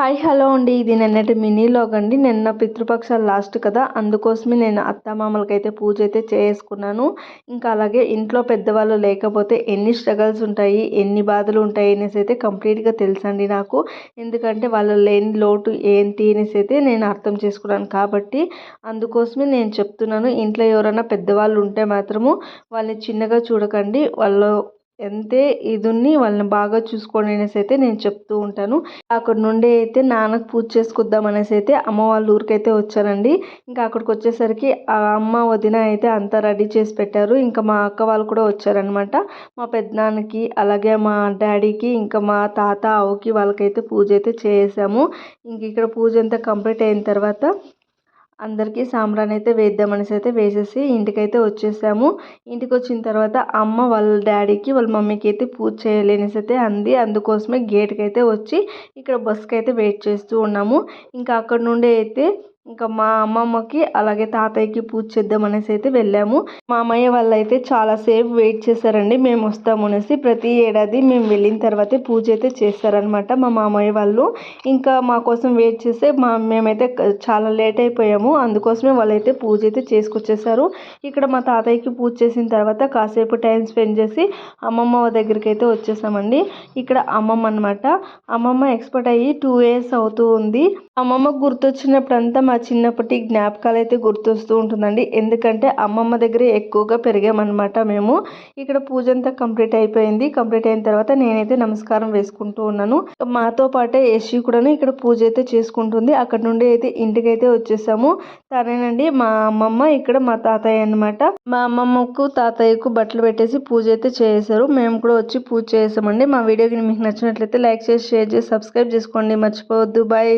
Hi hello అండి. ఇది నిన్నటి మినీలోగ్ అండి. నిన్న పితృపక్షాలు లాస్ట్ కదా. అందుకోసమే నేను అత్తమామలకి అయితే పూజ అయితే చేసుకున్నాను. ఇంకా అలాగే ఇంట్లో పెద్దవాళ్ళు లేకపోతే ఎన్ని స్ట్రగల్స్ ఉంటాయి ఎన్ని బాధలు ఉంటాయి అనేసి అయితే కంప్లీట్గా తెలుసండి నాకు. ఎందుకంటే వాళ్ళు లేని లోటు ఏంటి అనేసి అయితే నేను అర్థం చేసుకున్నాను కాబట్టి అందుకోసమే నేను చెప్తున్నాను. ఇంట్లో ఎవరైనా పెద్దవాళ్ళు ఉంటే మాత్రము వాళ్ళని చిన్నగా చూడకండి. వాళ్ళు ఎంతే ఇదున్ని వాళ్ళని బాగా చూసుకోండి అనేసి అయితే నేను చెప్తూ ఉంటాను. అక్కడ నుండి అయితే నాన్నకు పూజ చేసుకుద్దాం అనేసి అయితే అమ్మ వాళ్ళ ఊరికైతే వచ్చానండి ఇంకా అక్కడికి వచ్చేసరికి ఆ అమ్మ వదిన అయితే అంతా రెడీ చేసి పెట్టారు. ఇంకా మా అక్క వాళ్ళు కూడా వచ్చారనమాట మా పెద్దనాన్నకి అలాగే మా డాడీకి ఇంకా మా తాత ఆవుకి వాళ్ళకైతే పూజ అయితే చేసాము. ఇంక ఇక్కడ పూజ అంతా కంప్లీట్ అయిన తర్వాత అందరికీ సాంబ్రాన్ అయితే వేద్దామనేసి అయితే వేసేసి ఇంటికైతే వచ్చేసాము. ఇంటికి వచ్చిన తర్వాత అమ్మ వాళ్ళ డాడీకి వాళ్ళ మమ్మీకి అయితే పూజ చేయలేనేసి అయితే అంది. అందుకోసమే గేట్కి అయితే వచ్చి ఇక్కడ బస్కి అయితే వెయిట్ చేస్తూ ఉన్నాము. ఇంకా అక్కడ నుండి అయితే ఇంకా మా అమ్మమ్మకి అలాగే తాతయ్యకి పూజ చేద్దాం అనేసి అయితే వెళ్ళాము. మా అమ్మయ్య వాళ్ళు అయితే చాలాసేపు వెయిట్ చేశారండి మేము వస్తాము అనేసి. ప్రతి ఏడాది మేము వెళ్ళిన తర్వాతే పూజ అయితే చేస్తారనమాట మా మామయ్య వాళ్ళు. ఇంకా మా కోసం వెయిట్ చేస్తే మా మేమైతే చాలా లేట్ అయిపోయాము. అందుకోసమే వాళ్ళైతే పూజ అయితే చేసుకొచ్చేసారు. ఇక్కడ మా తాతయ్యకి పూజ చేసిన తర్వాత కాసేపు టైం స్పెండ్ చేసి అమ్మమ్మ దగ్గరికి అయితే వచ్చేసామండి. ఇక్కడ అమ్మమ్మ అనమాట అమ్మమ్మ ఎక్స్పర్ట్ అయ్యి టూ ఇయర్స్ అవుతూ ఉంది. అమ్మమ్మ గుర్తొచ్చినప్పుడంతా మా చిన్నప్పటి జ్ఞాపకాలు అయితే గుర్తొస్తూ ఉంటుందండి. ఎందుకంటే అమ్మమ్మ దగ్గర ఎక్కువగా పెరిగామన్నమాట మేము. ఇక్కడ పూజ అంతా కంప్లీట్ అయిపోయింది. కంప్లీట్ అయిన తర్వాత నేనైతే నమస్కారం వేసుకుంటూ ఉన్నాను. మాతో పాటే యశి కూడాను ఇక్కడ పూజ అయితే చేసుకుంటుంది. అక్కడ నుండి అయితే ఇంటికైతే వచ్చేసాము. తనేనండి మా అమ్మమ్మ ఇక్కడ మా తాతయ్య అనమాట మా అమ్మమ్మకు తాతయ్యకు బట్టలు పెట్టేసి పూజ అయితే చేశారు. మేము కూడా వచ్చి పూజ చేసామండి. మా వీడియోకి మీకు నచ్చినట్లయితే లైక్ చేసి షేర్ చేసి సబ్స్క్రైబ్ చేసుకోండి. మర్చిపోవద్దు. బాయ్.